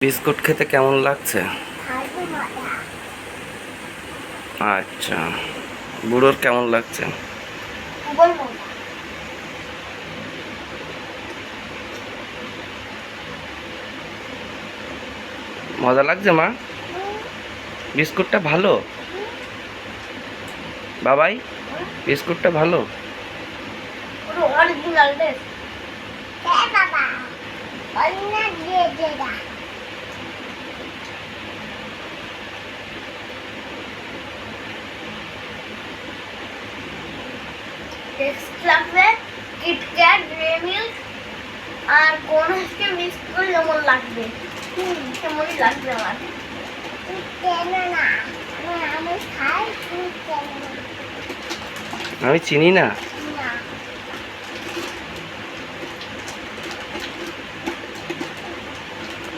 Biscuit খেতে কেমন লাগছে? আচ্ছা। বুড়োর কেমন লাগছে? মজা। লাগছে মা? বিস্কুটটা ভালো? বাবাই বিস্কুটটা ভালো? বাবা। টেস্ট লাগবে কিটক্যাট গ্রে মিল্ক আর কোন আজকে মিক্স করে যেমন লাগবে? হুম তেমনই লাগবে আমার। কেন না আমি আমি চিনি না।